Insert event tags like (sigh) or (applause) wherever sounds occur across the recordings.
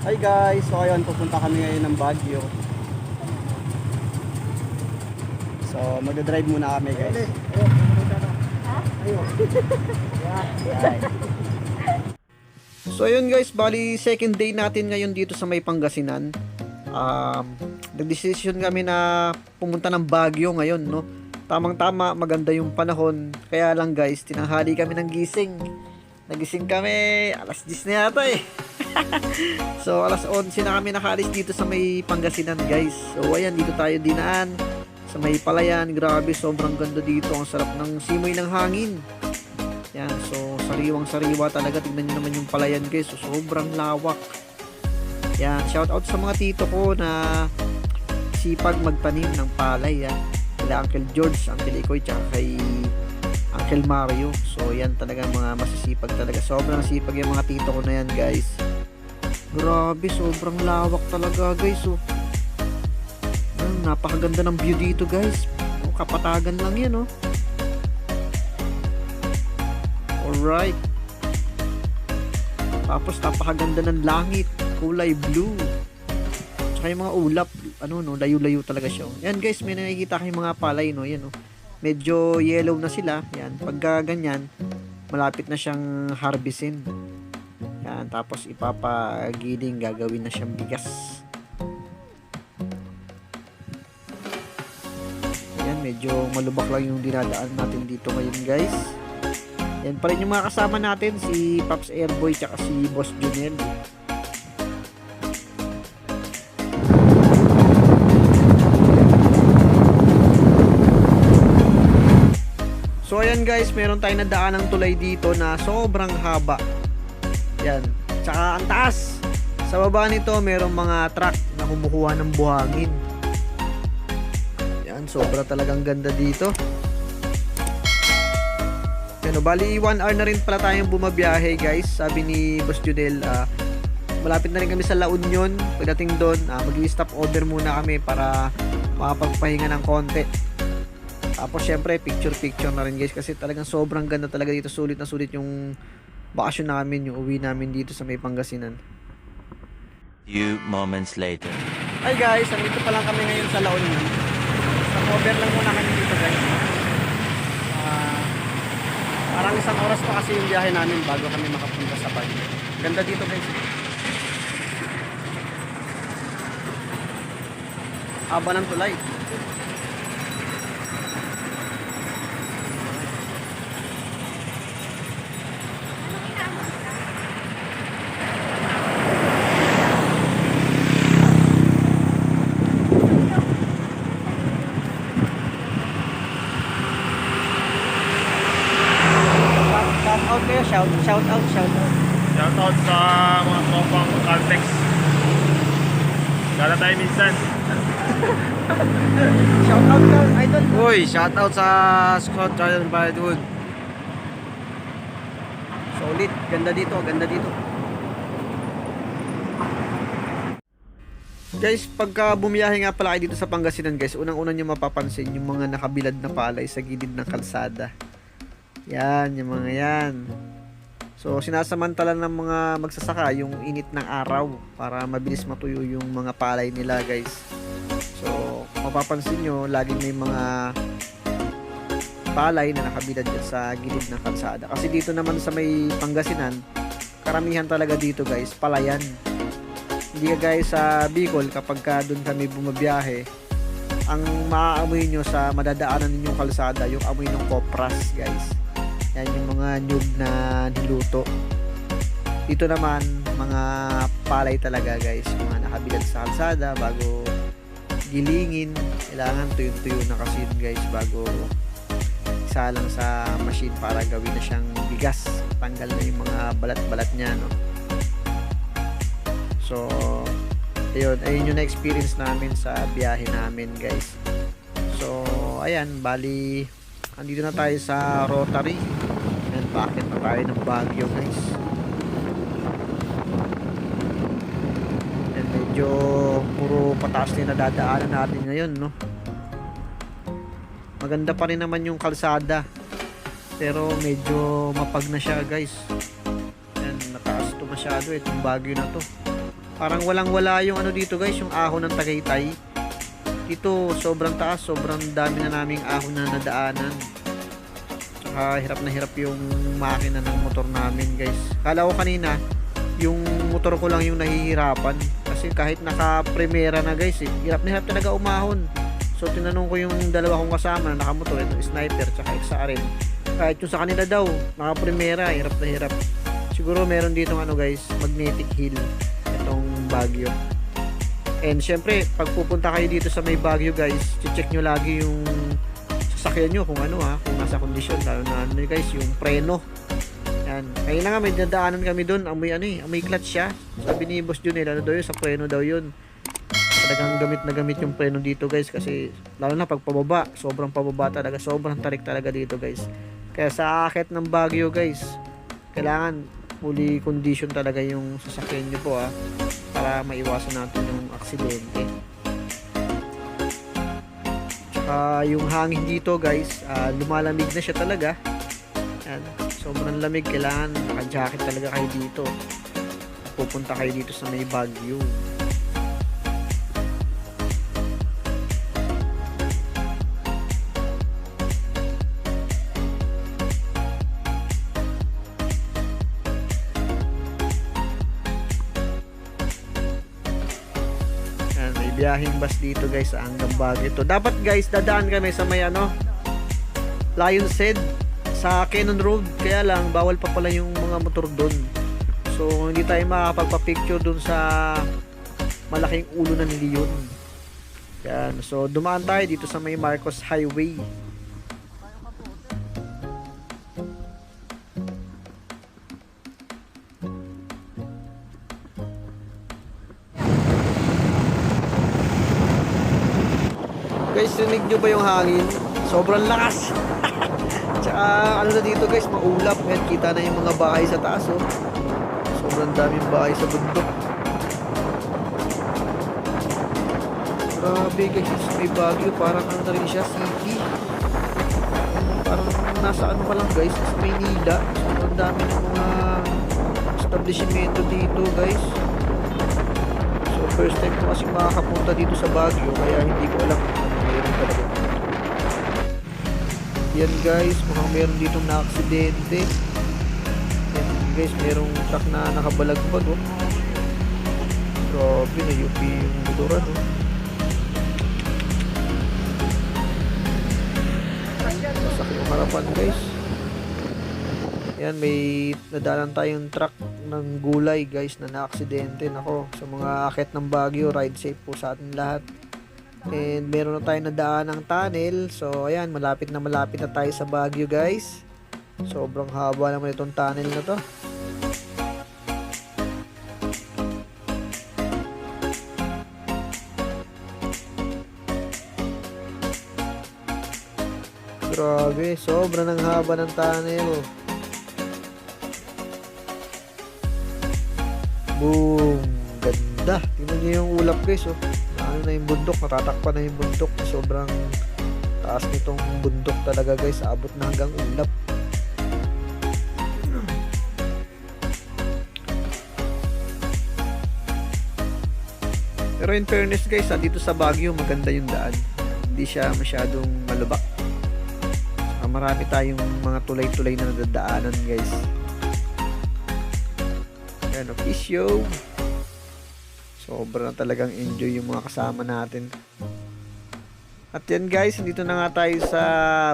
Hi guys, so ayun, pupunta kami ngayon ng Baguio. So, magdadrive muna kami guys. (laughs) So ayun guys, bali second day natin ngayon dito sa may Pangasinan. Um, nagdesisyon kami na pumunta ng Baguio ngayon, no? Tamang-tama, maganda yung panahon. Kaya lang guys, tinanghali kami ng gising. Nagising kami, alas 10 na yata eh. (laughs) so alas 11 na kami nakalis dito sa may Pangasinan guys. So ayan, dito tayo dinaan sa may palayan. Grabe, sobrang ganda dito. Ang sarap ng simoy ng hangin. Yan, so sariwang sariwa talaga. Tignan nyo naman yung palayan guys. So, sobrang lawak. Yan, shout out sa mga tito ko na sipag magtanim ng palay. Yan. Kila Uncle George, Uncle Ikoy, tsaka kay Uncle Mario. So yan talaga mga masisipag talaga. Sobrang sipag yung mga tito ko na yan guys. Grabe, sobrang lawak talaga guys. So, Ayun, napakaganda ng view dito guys. Oh, kapatagan lang yan oh. Alright. Tapos napakaganda ng langit. Kulay blue. Tsaka yung mga ulap. Ano no, layo-layo talaga siya. oh. Yan guys, may nakikita kayong mga palay no. Yan oh. Medyo yellow na sila. Yan. Pagka ganyan, malapit na siyang harvestin. Tapos ipapagiling, gagawin na siyang bigas. Yan, medyo malubak lang yung dinadaan natin dito ngayon guys. Yan pa rin yung mga kasama natin, si Pops Airboy tsaka si Boss Junel. So ayan guys, meron tayong nadaan ng tulay dito na sobrang haba. Yan. Tsaka ang taas. Sa baba nito, merong mga truck na kumukuha ng buhangin. Yan, sobra talagang ganda dito. Ano, bali 1 hour na rin pala tayong bumabiyahe guys. Sabi ni Boss Judel, ah, malapit na rin kami sa La Union. Pagdating doon, uh, mag-stop over muna kami para makapagpahinga ng konti. Tapos syempre, picture-picture na rin guys kasi talagang sobrang ganda talaga dito. Sulit na sulit yung bakasyon namin, yung uwi namin dito sa may Pangasinan. Few moments later. Hi guys, nandito pa lang kami ngayon sa La Union. Stop over lang muna kami dito guys. Ah, parang isang oras pa kasi yung biyahe namin bago kami makapunta sa Baguio. Ganda dito guys. Haba ng tulay. Shout out kayo, shout, shout out, shout out. Sa mga tropang Caltex. Gala tayo minsan. (laughs) Shout out ka, idol. Uy, shoutout sa Scott Jordan Baldwood. Solid, ganda dito, ganda dito. Guys, pagka bumiyahe nga pala kayo dito sa Pangasinan guys, unang-una nyo mapapansin yung mga nakabilad na palay sa gilid ng kalsada. Yan, yung mga yan. So, sinasamantala ng mga magsasaka yung init ng araw para mabilis matuyo yung mga palay nila guys. So, mapapansin nyo, laging may mga palay na nakabilad dyan sa gilid ng kalsada. Kasi dito naman sa may Pangasinan, karamihan talaga dito guys, palayan. Hindi ka guys sa Bicol kapag ka doon kami bumabiyahe, ang maaamoy nyo sa madadaanan ninyong kalsada, yung amoy ng kopras guys. Yan yung mga nyug na niluto. Dito naman, mga palay talaga guys, mga nakabilad sa kalsada bago gilingin. Kailangan tuyo-tuyo na kasi guys bago isa lang sa machine para gawin na siyang bigas. Tanggal na yung mga balat-balat niya, no? So, ayun, ayun yung na-experience namin sa biyahe namin, guys. So, ayan, bali, andito na tayo sa Rotary. And bakit na tayo ng Baguio, guys. And medyo puro pataas na yung nadadaanan natin ngayon, no? maganda pa rin naman yung kalsada pero medyo mapag na siya guys yan nataas to masyado itong bagyo na to Parang walang-wala yung ano dito guys, yung ahon ng Tagaytay. Dito sobrang taas, sobrang dami na naming ahon na nadaanan. Tsaka hirap na hirap yung makina ng motor namin guys. Kala ko kanina, yung motor ko lang yung nahihirapan. Kasi kahit naka-primera na guys, eh, hirap na hirap talaga umahon. So tinanong ko yung dalawa kong kasama na nakamotor, itong sniper tsaka XRM. Kahit yung sa kanila daw, naka-primera, hirap na hirap. Siguro meron dito ano guys, magnetic hill itong Baguio. And syempre, pag pupunta kayo dito sa may Baguio guys, check nyo lagi yung sasakyan nyo kung ano ha, kung nasa kondisyon, lalo na ano guys, yung preno. Yan. Kaya nga, may dadaanan kami doon, amoy ano eh, amoy clutch siya. Sabi ni Boss Jun eh, lalo daw yun, sa preno daw yun. Talagang gamit na gamit yung preno dito guys, kasi lalo na pag pababa, sobrang pababa talaga, sobrang tarik talaga dito guys. Kaya sa akit ng Baguio guys, kailangan fully condition talaga yung sasakyan nyo po ha para maiwasan natin yung aksidente tsaka yung hangin dito guys ah, lumalamig na siya talaga. Yan sobrang lamig. Kailangan naka jacket talaga kayo dito. Pupunta kayo dito sa may Baguio Biyaheng bus dito guys sa hanggang Baguio. Dapat guys, dadaan kami sa may ano, Lion's Head sa Cannon Road. Kaya lang, bawal pa pala yung mga motor doon. So, hindi tayo makakapagpa-picture doon sa malaking ulo ng leon. Yan. So, dumaan tayo dito sa may Marcos Highway. Guys, rinig nyo ba yung hangin? Sobrang lakas. (laughs) Tsaka ano na dito guys, maulap. Yan, kita na yung mga bahay sa taas oh. Sobrang daming bahay sa bundok. Grabe guys, may Baguio. Parang ano na rin siya, city. Parang nasa ano pa lang guys, sa Maynila. Sobrang dami ng mga establishmento dito guys. So first time ko kasi makakapunta dito sa Baguio kaya hindi ko alam meron talaga. Yan guys, mukhang meron dito na aksidente. Yan guys, merong truck na nakabalagbag oh. Grabe na UP yung motoran oh. Masak yung harapan guys. Yan, may nadalan tayong truck ng gulay guys na na-aksidente. Nako, sa mga akit ng Baguio, ride safe po sa atin lahat. And meron na tayong nadaan ng tunnel. So, ayan, malapit na malapit na tayo sa Baguio guys. Sobrang haba naman itong tunnel na to. Grabe, sobra ng haba ng tunnel. Boom! Ganda! Tingnan niyo yung ulap guys, oh. Ano na yung bundok, natatakpan na yung bundok. Sobrang taas nitong bundok talaga guys. Abot na hanggang ulap. Pero in fairness guys, ah, dito sa Baguio maganda yung daan. Hindi siya masyadong malubak. Ah, marami tayong mga tulay-tulay na nadadaanan guys. Yan, official. Sobra na talagang enjoy yung mga kasama natin. At yan guys, dito na nga tayo sa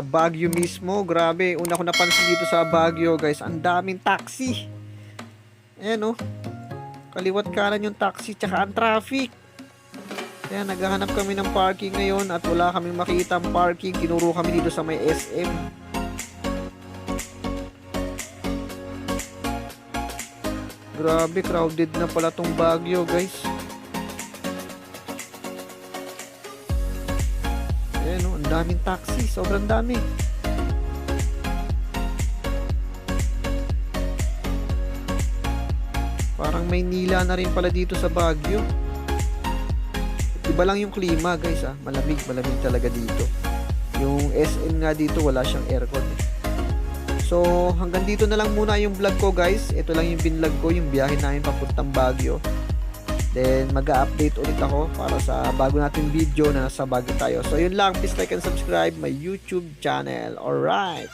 Baguio mismo. Grabe, una ko napansin dito sa Baguio guys, ang daming taxi. Ayan oh. Kaliwat kanan yung taxi tsaka ang traffic. Ayan, naghahanap kami ng parking ngayon at wala kaming makita ang parking. Tinuro kami dito sa may SM. Grabe, crowded na pala tong Baguio, guys. Daming taxi. Sobrang dami. Parang may nila na rin pala dito sa Baguio. Iba lang yung klima, guys, ah. Malamig, malamig talaga dito. Yung SM nga dito, wala siyang aircon. Eh. So, hanggang dito na lang muna yung vlog ko guys. Ito lang yung binlog ko, yung biyahe namin papuntang Baguio. Then, mag update ulit ako para sa bago nating video na nasa bago tayo. So, yun lang. Please like and subscribe my YouTube channel. Alright!